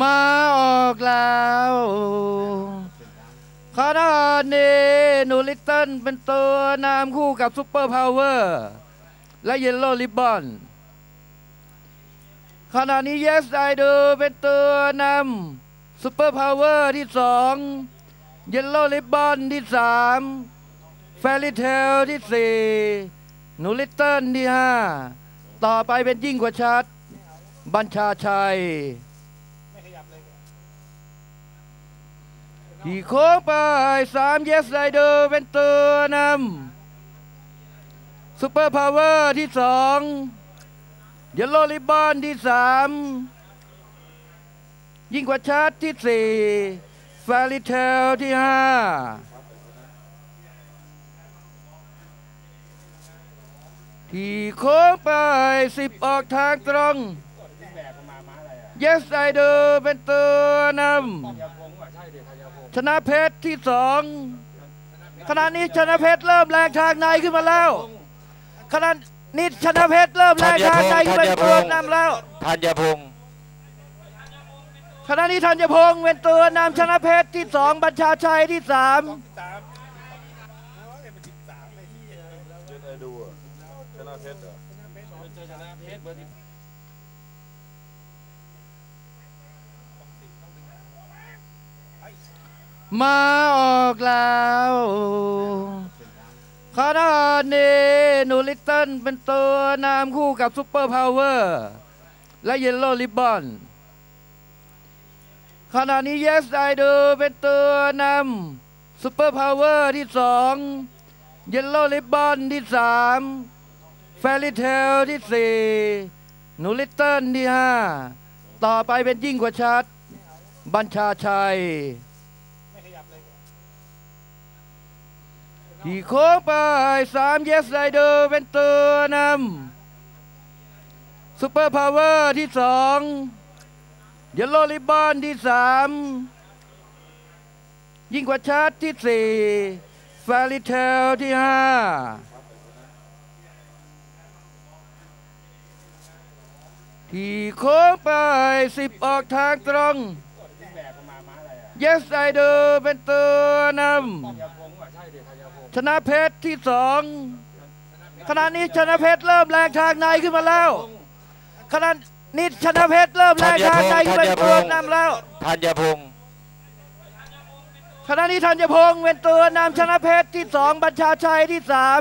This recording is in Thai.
มาออกแล้วขณะนี้หนูลิตเติ้ลเป็นตัวนำคู่กับซุปเปอร์พาวเวอร์และเยลโล่ริบบอนขณะนี้ Yes I Do เป็นตัวนำซุปเปอร์พาวเวอร์ที่สองเยลโล่ริบบอนที่สามแฟรี่เทลที่สี่หนูลิตเติ้ลที่ห้าต่อไปเป็นยิ่งกว่าชัด บัญชาชัย ที่โค้งไปสามเยสไ i เดอร์เป็นตัวนำซุปเปอร์พาวเวอร์ที่สองเยลโลลิบอนที่สามยิ่งกว่าชาร์ตที่สี่ฟาริเทลที่ห้าที่โค้งไปสิบออกทางตรง Yes I do เป็นตัวนำชนะเพชรที่สองขณะนี้ชนะเพชรเริ่มแรงทางในขึ้นมาแล้วขณะนี้ชนะเพชรเริ่มแรงทางในขึ้นมาเป็นตัวนำแล้วธัญพงศ์ขณะนี้ธัญพงศ์เป็นตัวนำชนะเพชรที่สองบัญชาชัยที่สามเจนไอดูอะชนะเพชรเหรอ มาออกแล้วขณะนี้หนูลิตเติ้ลเป็นตัวนำคู่กับซุปเปอร์พาวเวอร์และเยลโล่ริบบอนขณะนี้ Yes I Do เป็นตัวนำซุปเปอร์พาวเวอร์ที่สองเยลโล่ริบบอนที่สามแฟรี่เทลที่สี่หนูลิตเติ้ลที่ห้าต่อไปเป็นยิ่งกว่าชัด บัญชาชัย ที่โค้งไปสามเยสไ i เดอร์เป็นตัวนำซุปเปอร์พาวเวอร์ที่สองเยลโลลิบอนที่สามยิ่งกว่าชาร์ตที่สี่ฟาริเทลที่ห้าที่โค้งไปสิบออกทางตรง Yes I do เป็นตัวนำชนะเพชรที่สองขณะนี้ชนะเพชรเริ่มแรงทางในขึ้นมาแล้วขณะนี้ชนะเพชรเริ่มแรงทางในขึ้นมาเป็นตัวนำแล้วธัญพงศ์ขณะนี้ธัญพงศ์เป็นตัวนำชนะเพชรที่สองบัญชาชัยที่สาม